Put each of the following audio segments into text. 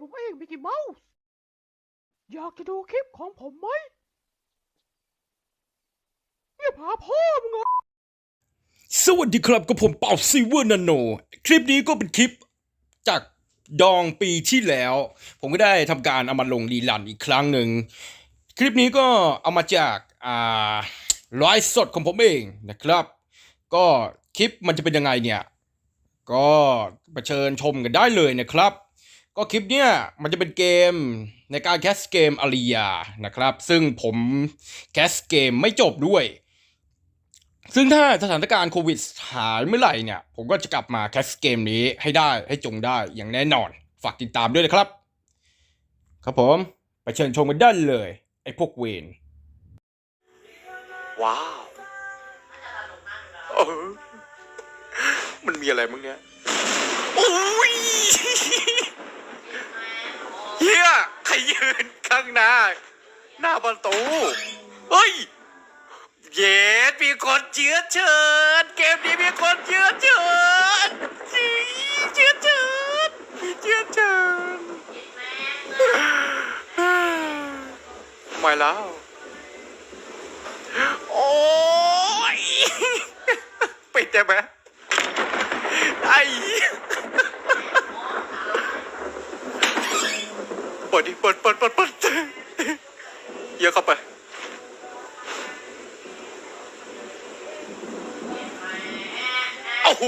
ผมเองมิกกี้เมาส์อยากจะดูคลิปของผมไหมเนี่ยพาพ่อมึงเหรอสวัสดีครับกับผมเป่าซีเวอร์นันโน คลิปนี้ก็เป็นคลิปจากดองปีที่แล้ว ผมก็ได้ทำการเอามาลงรีลันอีกครั้งหนึ่ง คลิปนี้ก็เอามาจากอ่าร้อยสดของผมเองนะครับ ก็คลิปมันจะเป็นยังไงเนี่ย ก็ไปเชิญชมกันได้เลยนะครับ ก็คลิปเนี้ยมันจะเป็นเกมในการแคสเกมอารียานะครับ ซึ่งผมแคสเกมไม่จบด้วย ซึ่งถ้าสถานการณ์โควิดหายเมื่อไหร่เนี่ย ผมก็จะกลับมาแคสเกมนี้ให้ได้ให้จงได้อย่างแน่นอน ฝากติดตามด้วยนะครับ ครับผมไปเชิญชมกันได้เลย ไอ้พวกเวนว้าวเออมันมีอะไรมั้งเนี่ยโอ้ย ยืนข้างหน้า หน้าประตู เฮ้ย เย็ดมีคนเชื้อเชิญ เกมนี้มีคนเชื้อเชิญเชื้อเชิญมีเชื้อเชิญไม่แล้ว โอ้ย ปิดได้ไหมไอ้ ปิดดิเปิดเปิดเปิดเปิดเยอะเข้าไปโอ้โห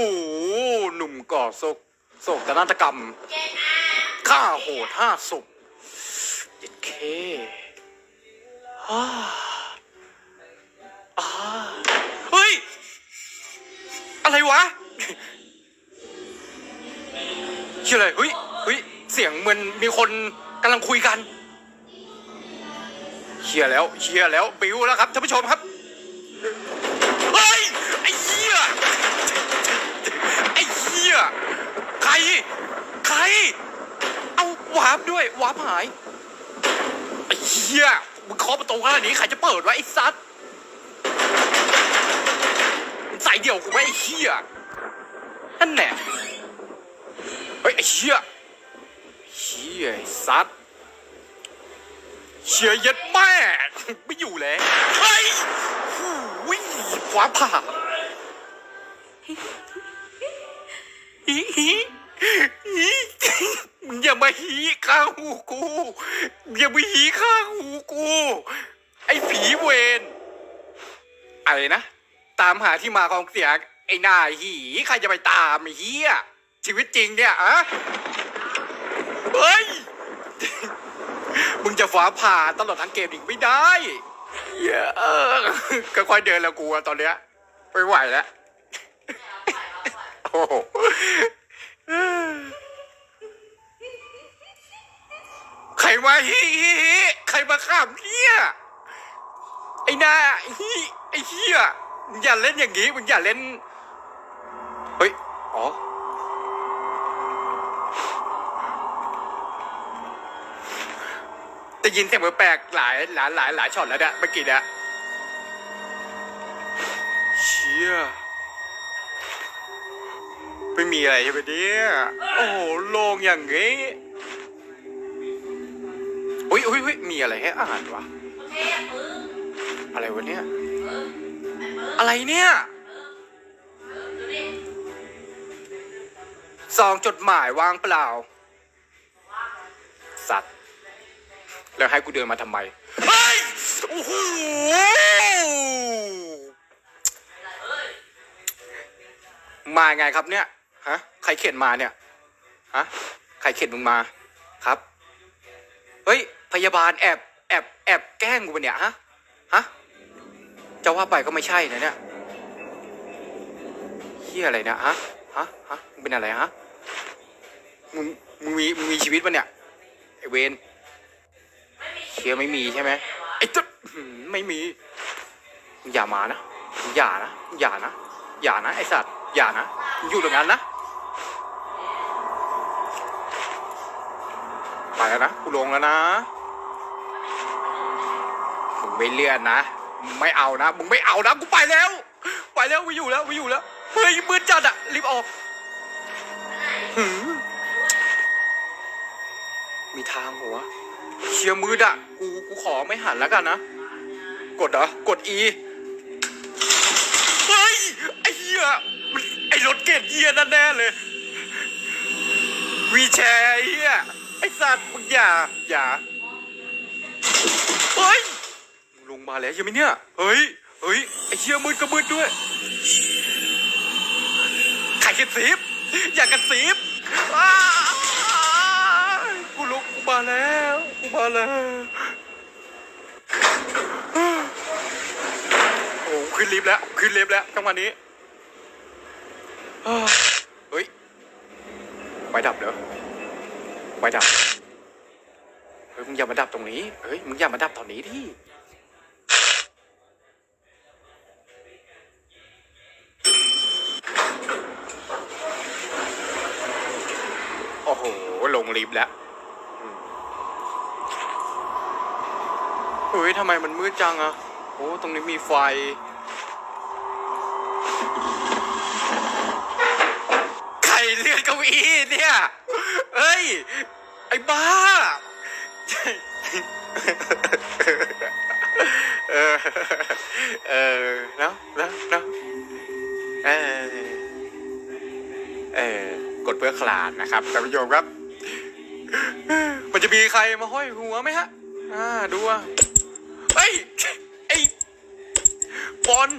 หนุ่มก่อโศกโศกนาฏกรรมฆ่าโหดห้าศพเจ็ดเคอ้าอ้าเฮ้ย อะไรวะชื่ออะไรเฮ้ยเฮ้ยเสียงเหมือนมีคน กำลังคุยกันเฮียแล้วเฮียแล้วบิวแล้วครับท่านผู้ชมครับเฮ้ยไอ้เหี้ยไอ้เหี้ยใคร ใคร เอาวาร์ปด้วยวาร์ปหายไอ้เหี้ยมึงเคาะประตูขนาดนี้ใครจะเปิดวะไอ้ซัดใส่เดี่ยวกูไหมไอ้เหี้ยนั่นแหละเฮ้ยไอ้เหี้ย เชี่ยซัดเชี่ยยัดแม่ไม่อยู่แล้วเฮ้ยวิ่งขวาผ่าฮิฮิฮิมึอย่ามาฮีข้างหูกูอย่ามาฮีข้างหูกู ไอ้ผีเวนอะไรนะ ตามหาที่มาของเสียงไอ้หน้าหีใครจะไปตามไอ้เฮียชีวิตจริงเนี่ยอะ เฮ้ย มึงจะฟ้าผ่าตลอดทั้งเกมอีกไม่ได้เออก็ค่อยเดินแล้วกูอะตอนเนี้ยไม่ไหวแล้วโอ้โหใครมาฮิฮิฮิใครมาข้ามเนี่ยไอ้หน้าฮิไอ้เฮียมึงอย่าเล่นอย่างงี้มึงอย่าเล่น เฮ้ย อ๋อ จะยินเสียงแปลกหลายหลายหลายหลายช็อตแล้วเนี่ยเมื่อกี้เนี่ยเชี่ยไม่มีอะไรใช่ไหมเนี่ยโอ้โหโลงอย่างงี้อุ้ยอุ้ยอุ้ยมีอะไรให้อ่านวะอะไรวะเนี่ยอะไรเนี่ยสองจดหมายวางเปล่า แล้วให้กูเดินมาทำไมเฮ้ยโอ้โหมาไงครับเนี่ยฮะใครเขียนมาเนี่ยฮะใครเขียนมึงมาครับ เฮ้ย พยาบาลแอบแอบแอบแกล้งกูปเนี่ยฮะฮะจะว่าไปก็ไม่ใช่นะเนี่ยเฮียอะไรเนี่ยฮะฮะฮะมึงเป็นอะไรฮะมึงมึงมีมึงมีชีวิตปะเนี่ยไอเวน ชื้อไม่มีใช่ไหมไอ้ตึ๊บไม่มี อย่ามานะ อย่านะ อย่านะ อย่านะไอสัตว์ อย่านะ อยู่ตรงนั้นนะ ไปแล้วนะกูลงแล้วนะมึงไม่เลื่อนนะ ไม่เอานะ มึงไม่เอานะ กูไปแล้ว ไปแล้วไปอยู่แล้วไปอยู่แล้ว เฮ้ยมืดจัดอะรีบออกมีทางหัว เชียมือดะกูกูขอไม่หันแล้วกันนะ กดเหรอกด E เฮ้ยไอ้เหี้ยไอ้รถเกตเหี้ยนั่นแน่เลยวีแชร์ไอ้เหี้ยไอ้สัตว์มึงอย่าอย่าเฮ้ยมึงลงมาแล้วใช่ไหมเนี่ยเฮ้ยเฮ้ยไอ้เหี้ยมืดก็มืดด้วยใครกระซิบอย่ากระซิบกูลุกกูมาแล้ว กูมาแล้วโอ้ขึ้นลิฟต์แล้ว ขึ้นลิฟต์แล้วจังหวะนี้เฮ้ยไฟดับเหรอไฟดับเฮ้ยมึงอย่ามาดับตรงนี้เฮ้ยมึงอย่ามาดับตอนนี้ดิโอ้โหลงลิฟต์แล้วอืม เฮ้ยทำไมมันมืดจังอะโอ้ตรงนี้มีไฟ ใครเลื่อนเก้าอี้เนี่ยเฮ้ย ไอ้บ้า เออ เออแล้วแล้วแล้วเออ เออ กดเพื่อคลานนะครับท่านผู้ชมครับ มันจะมีใครมาห้อยหัวไหมฮะ อ่า ดูว่า เฮ้ยไอ้บอล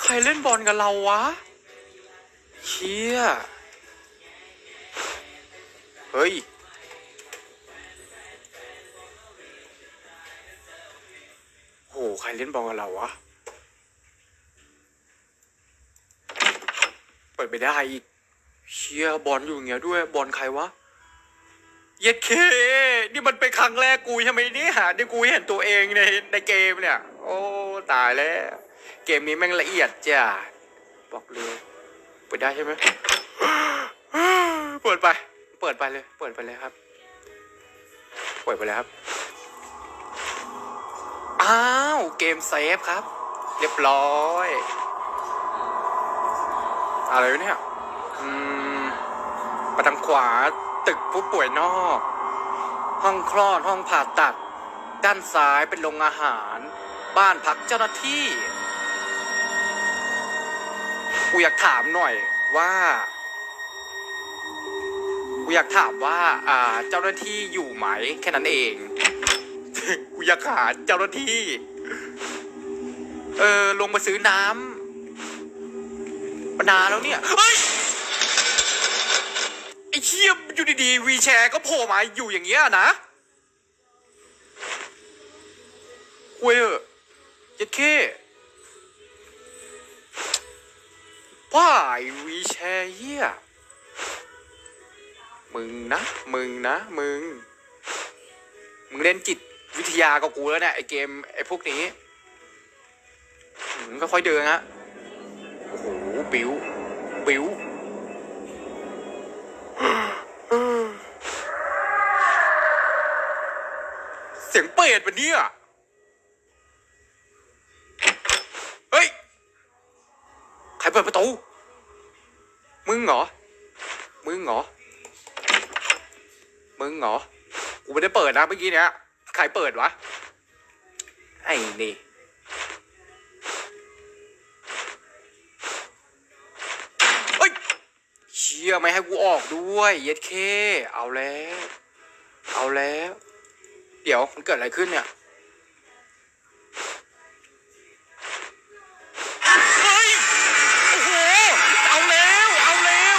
ใครเล่นบอลกับเราวะเชี่ยเฮ้ยโหใครเล่นบอลกับเราวะเปิดไปได้อีกเชียบอลอยู่เงี้ยด้วยบอลใครวะ เย็ดเค นี่มันเป็นครั้งแรกกูใช่ไหมนี่ยที่กูเห็นตัวเองในในเกมเนี่ย โอ้ตายแล้ว เกมนี้แม่งละเอียดจ้ะบอกเลยเปิดได้ใช่ไหมเปิดไป เปิดไปเลย เปิดไปเลยครับ เปิดไปเลยครับ อ้าว เกมเซฟครับ เรียบร้อย อะไรเนี่ย อืม ประทางขวา ตึกผู้ป่วยนอก ห้องคลอดห้องผ่าตัด ด้านซ้ายเป็นโรงอาหาร บ้านพักเจ้าหน้าที่กูอยากถามหน่อยว่ากูอยากถามว่า อ่า เจ้าหน้าที่อยู่ไหม แค่นั้นเองกูอยากหาเจ้าหน้าที่ เออลงมาซื้อน้ำมานานแล้วเนี่ยเฮ้ยไอ้เชี่ย อยู่ดีๆวีแชร์ก็โผล่มาอยู่อย่างเงี้ยนะเว้ยเจ็ดเคป้ายวีแชร์เฮียมึงนะ มึงนะ มึง มึงเล่นจิตวิทยากับกูแล้วเนี่ยไอเกมไอพวกนี้มึงก็ค่อยเดินฮะโอ้โห บิว บิว เสียงเปรตวันนี้อะเฮ้ย ใครเปิดประตู มึงเหรอ มึงเหรอ มึงเหรอ กูไม่ได้เปิดนะเมื่อกี้เนี้ย ใครเปิดวะ ไอ้นี่เฮ้ยเชี่ยไม่ให้กูออกด้วย เย็ดเค เอาแล้ว เอาแล้ว เดี๋ยวมันเกิดอะไรขึ้นเนี่ยเฮ้ยโอ้โหเอาแล้วเอาแล้ว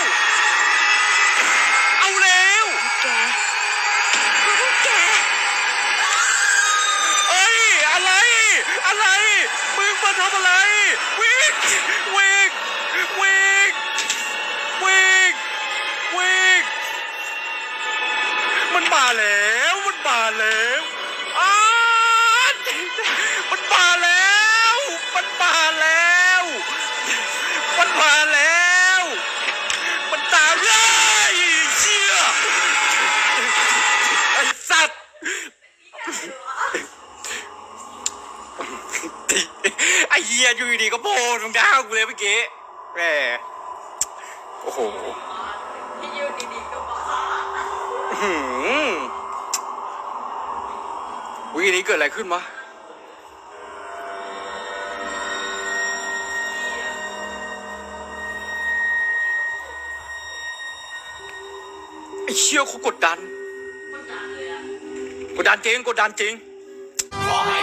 เอาแล้วแกแกเอ้ยอะไรอะไรมึงมาทำอะไรวิ่งวิ่งวิ่งวิ่งวิ่งมันมาแล้ว มันมาแล้วอ้าวมันมาแล้ว มันมาแล้ว มันมาแล้ว มันตามเลยเชี่ยไอ้สัตว์ไอ้เหี้ยอยู่ดีๆก็โผล่ตรงดาวกูเลยเมื่อกี้แหมโอ้โหที่อยู่ดีๆก็บอกอื้อหือ วินี้เกิดอะไรขึ้นวะไอ้เชี่ยเขากดดัน กดดันจริงกดดันจริงขอให้